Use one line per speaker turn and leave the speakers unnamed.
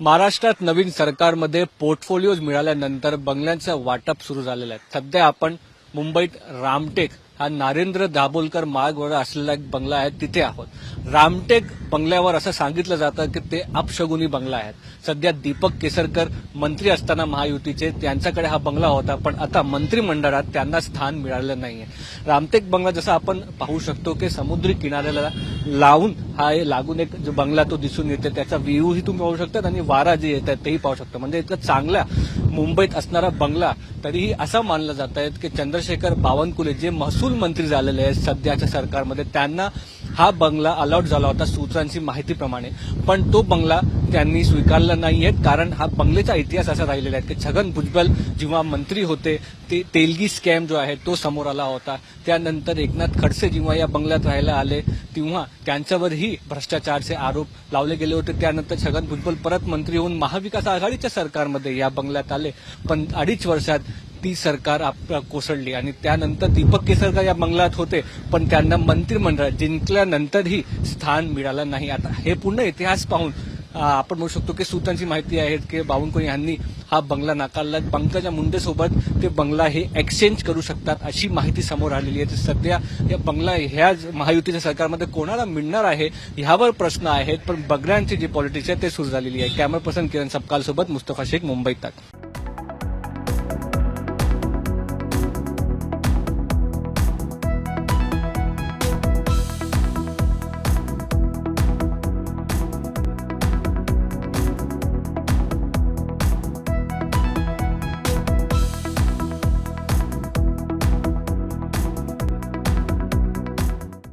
महाराष्ट्रात नवीन सरकारमध्ये पोर्टफोलिओज मिळाल्यानंतर बंगल्यांचं वाटप सुरू झालेलं आहे. सध्या आपण मुंबईत रामटेक हा नरेंद्र दाभोलकर मार्गवर असलेला एक बंगला आहे तिथे आहोत. रामटेक बंगल्यावर असं सांगितलं जातं की ते अपशगुनी बंगला आहेत सध्या दीपक केसरकर मंत्री असताना महायुतीचे त्यांच्याकडे हा बंगला होता पण आता मंत्रिमंडळात त्यांना स्थान मिळालं नाहीये. रामटेक बंगला जसं आपण पाहू शकतो की समुद्री किनाऱ्याला लावून हा लागून एक जो बंगला तो दिसून येते त्याचा व्ह्यूही तुम्ही पाहू शकतात आणि वारा जे येत तेही पाहू शकता. म्हणजे इतका चांगला मुंबईत असणारा बंगला तरीही असं मानलं जात आहे की चंद्रशेखर बावनकुले जे महसूल मंत्री झालेले आहेत सध्याच्या सरकारमध्ये त्यांना हा बंगला अलॉट झाला होता सूत्रांची माहितीप्रमाणे. पण तो बंगला त्यांनी स्वीकारला नाहीये कारण हा बंगल्याचा इतिहास असा राहिलेला आहे की छगन भुजबल जेव्हा मंत्री होते ते तेलगी स्कॅम जो आहे तो समोर आला होता. त्यानंतर एकनाथ खडसे जेव्हा या बंगल्यात राहायला आले तेव्हा त्यांच्यावरही भ्रष्टाचारचे आरोप लावले गेले होते. त्यानंतर छगन भुजबल परत मंत्री होऊन महाविकास आघाडीच्या सरकारमध्ये या बंगल्यात आले. पण अडीच वर्षात ती सरकार आप- कोसळली आणि त्यानंतर दीपक केसरकर या बंगल्यात होते पण त्यांना मंत्रिमंडळ जिंकल्यानंतरही स्थान मिळालं नाही. आता हे पूर्ण इतिहास पाहून आपण म्हणू शकतो की सूत्रांची माहिती आहे की बावनकुळे यांनी हा बंगला नाकारला. पंकजा मुंडेसोबत ते बंगला हे एक्सचेंज करू शकतात अशी माहिती समोर आलेली आहे. तर सध्या या बंगला ह्या महायुतीच्या सरकारमध्ये कोणाला मिळणार आहे ह्यावर प्रश्न आहेत पण बंगल्यांची जी पॉलिटिक्स आहे ते सुरू झालेली आहे. कॅमेरा पर्सन किरण सपकाल सोबत मुस्तफा शेख मुंबईत. तक